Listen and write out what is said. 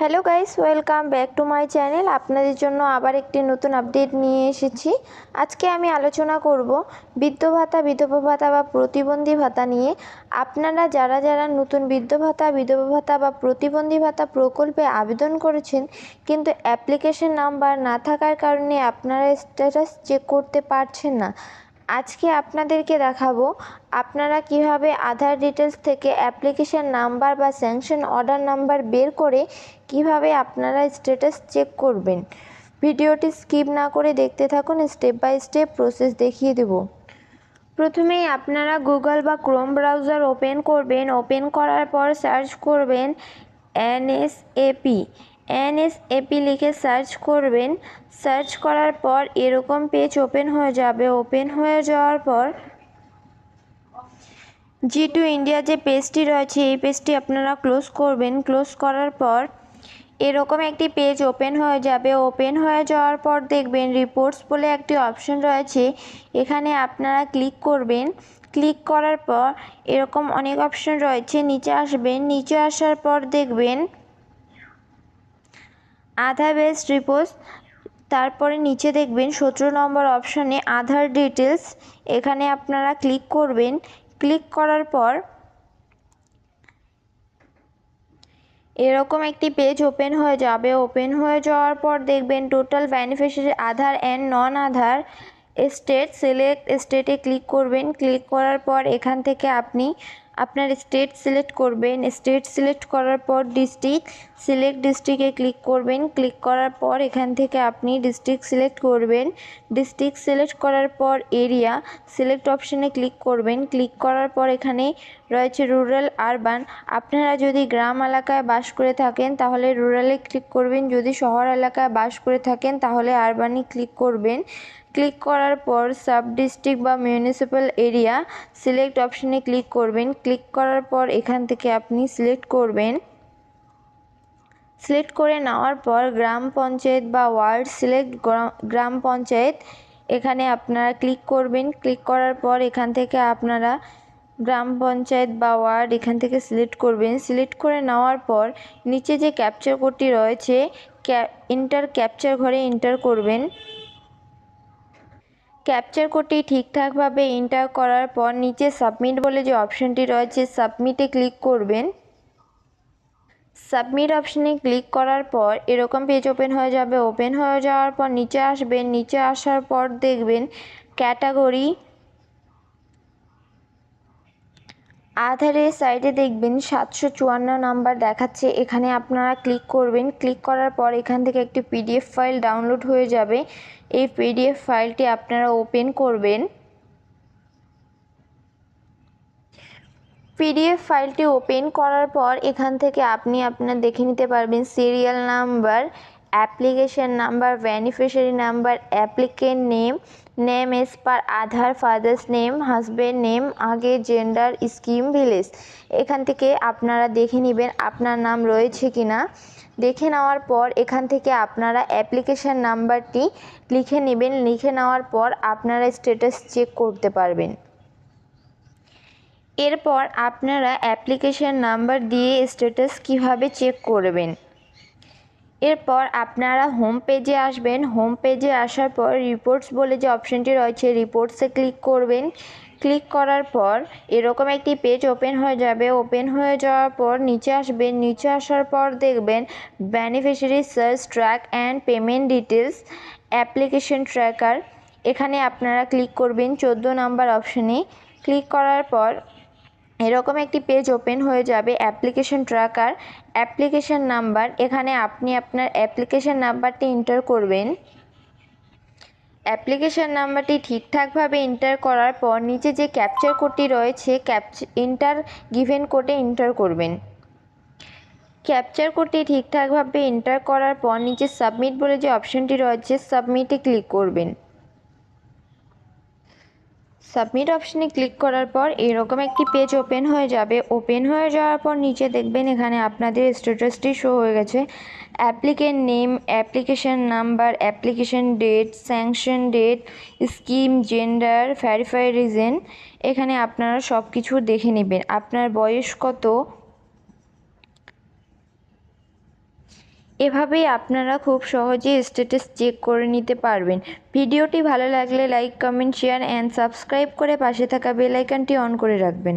Hello guys welcome back to my channel আপনাদের জন্য আবার একটি নতুন আপডেট নিয়ে এসেছি। আজকে আমি আলোচনা করব বৃদ্ধ ভাতা, বিধবা ভাতা বা প্রতিবন্ধী ভাতা নিয়ে। আপনারা যারা যারা নতুন বৃদ্ধ ভাতা, বিধবা ভাতা বা প্রতিবন্ধী ভাতা প্রকল্পে আবেদন করেছেন, কিন্তু অ্যাপ্লিকেশন নাম্বার না থাকার কারণে আপনারা স্ট্যাটাস চেক করতে পারছেন না। আজকে আপনাদেরকে দেখাবো আপনারা কীভাবে আধার ডিটেলস থেকে অ্যাপ্লিকেশন নাম্বার বা স্যাংশন অর্ডার নাম্বার বের করে কীভাবে আপনারা স্ট্যাটাস চেক করবেন। ভিডিওটি স্কিপ না করে দেখতে থাকুন স্টেপ বাই স্টেপ প্রসেস দেখিয়ে দেব। প্রথমেই আপনারা গুগল বা ক্রোম ব্রাউজার ওপেন করবেন। ওপেন করার পর সার্চ করবেন এনএসএপি এনএসএপি লিখে সার্চ করবেন। সার্চ করার পর এরকম পেজ ওপেন হয়ে যাবে। ওপেন হয়ে যাওয়ার পর জি টু ইন্ডিয়া যে পেজটি রয়েছে, এই পেজটি আপনারা ক্লোজ করবেন। ক্লোজ করার পর এরকম একটি পেজ ওপেন হয়ে যাবে। ওপেন হয়ে যাওয়ার পর দেখবেন রিপোর্টস বলে একটি অপশন রয়েছে। এখানে আপনারা ক্লিক করবেন। ক্লিক করার পর এরকম অনেক অপশন রয়েছে। নিচে আসবেন। নিচে আসার পর দেখবেন আধার বেসড রিপোর্টস, তারপরে নিচে দেখবেন সতেরো নম্বর অপশানে আধার ডিটেলস এখানে আপনারা ক্লিক করবেন। ক্লিক করার পর এরকম একটি পেজ ওপেন হয়ে যাবে। ওপেন হয়ে যাওয়ার পর দেখবেন total beneficiary Aadhaar and non Aadhaar state, select স্টেটে ক্লিক করবেন। ক্লিক করার পর এখান থেকে আপনি আপনার স্টেট সিলেক্ট করবেন। স্টেট সিলেক্ট করার পর ডিস্ট্রিক্ট সিলেক্ট ডিস্ট্রিক্টে ক্লিক করবেন। ক্লিক করার পর এখান থেকে আপনি ডিস্ট্রিক্ট সিলেক্ট করবেন। ডিস্ট্রিক্ট সিলেক্ট করার পর এরিয়া সিলেক্ট অপশানে ক্লিক করবেন। ক্লিক করার পর এখানে রয়েছে রুরাল আরবান আপনারা যদি গ্রাম এলাকায় বাস করে থাকেন, তাহলে রুরালে ক্লিক করবেন। যদি শহর এলাকায় বাস করে থাকেন, তাহলে আরবানে ক্লিক করবেন। ক্লিক করার পর সাব ডিস্ট্রিক্ট বা মিউনিসিপ্যাল এরিয়া সিলেক্ট অপশানে ক্লিক করবেন। ক্লিক করার পর এখান থেকে আপনি সিলেক্ট করবেন। সিলেক্ট করে নেওয়ার পর গ্রাম পঞ্চায়েত বা ওয়ার্ড সিলেক্ট গ্রাম পঞ্চায়েত এখানে আপনারা ক্লিক করবেন। ক্লিক করার পর এখান থেকে আপনারা গ্রাম পঞ্চায়েত বা ওয়ার্ড এখান থেকে সিলেক্ট করবেন। সিলেক্ট করে নেওয়ার পর নিচে যে ক্যাপচার কোডটি রয়েছে, ক্যা ইন্টার ক্যাপচার ঘরে এন্টার করবেন। ক্যাপচার কোডটি ঠিকঠাকভাবে এন্টার করার পর নিচে সাবমিট বলে যে অপশানটি রয়েছে, সাবমিটে ক্লিক করবেন। সাবমিট অপশানে ক্লিক করার পর এরকম পেজ ওপেন হয়ে যাবে। ওপেন হয়ে যাওয়ার পর নিচে আসবেন। নিচে আসার পর দেখবেন ক্যাটাগরি আধারের সাইডে দেখবেন সাতশো চুয়ান্ন নাম্বার দেখাচ্ছে। এখানে আপনারা ক্লিক করবেন। ক্লিক করার পর এখান থেকে একটি পিডিএফ ফাইল ডাউনলোড হয়ে যাবে। এই পিডিএফ ফাইলটি আপনারা ওপেন করবেন। পিডিএফ ফাইলটি ওপেন করার পর এখান থেকে আপনি আপনার দেখে নিতে পারবেন serial number application number beneficiary number applicant name name as per Aadhaar father's name husband name age gender scheme village এখান থেকে আপনারা দেখে নেবেন আপনার নাম রয়েছে কি না দেখে নেওয়ার পর এখান থেকে আপনারা অ্যাপ্লিকেশান নাম্বারটি লিখে নেবেন। লিখে নেওয়ার পর আপনারা স্ট্যাটাস চেক করতে পারবেন। এরপর আপনারা অ্যাপ্লিকেশান নাম্বার দিয়ে স্ট্যাটাস কীভাবে চেক করবেন? এরপর আপনারা হোম পেজে আসবেন। হোম পেজে আসার পর রিপোর্টস বলে যে অপশানটি রয়েছে রিপোর্টসে ক্লিক করবেন। ক্লিক করার পর এরকম একটি পেজ ওপেন হয়ে যাবে। ওপেন হয়ে যাওয়ার পর নিচে আসবেন। নিচে আসার পর দেখবেন beneficiary search track and payment details application tracker এখানে আপনারা ক্লিক করবেন। চোদ্দ নাম্বার অপশানে ক্লিক করার পর এরকম একটি পেজ ওপেন হয়ে যাবে অ্যাপ্লিকেশন ট্র্যাকার অ্যাপ্লিকেশন নাম্বার এখানে আপনি আপনার অ্যাপ্লিকেশন নাম্বারটি এন্টার করবেন। অ্যাপ্লিকেশন নাম্বারটি ঠিকঠাকভাবে এন্টার করার পর নিচে যে ক্যাপচার কোডটি রয়েছে ক্যাপচ এন্টার গিভেন কোডে এন্টার করবেন। ক্যাপচার কোডটি ঠিকঠাকভাবে এন্টার করার পর নিচে সাবমিট বলে যে অপশানটি রয়েছে সাবমিটে ক্লিক করবেন। সাবমিট অপশানে ক্লিক করার পর এরকম একটি পেজ ওপেন হয়ে যাবে। ওপেন হয়ে যাওয়ার পর নিচে দেখবেন এখানে আপনাদের স্ট্যাটাসটি শো হয়ে গেছে। Applicant name application number application date sanction date scheme gender verify reason এখানে আপনারা সব কিছু দেখে নেবেন। আপনার বয়স কত? এভাবেই আপনারা খুব সহজে স্ট্যাটাস চেক করে নিতে পারবেন। ভিডিওটি ভালো লাগলে like comment share and subscribe করে পাশে থাকা বেল অন করে রাখবেন।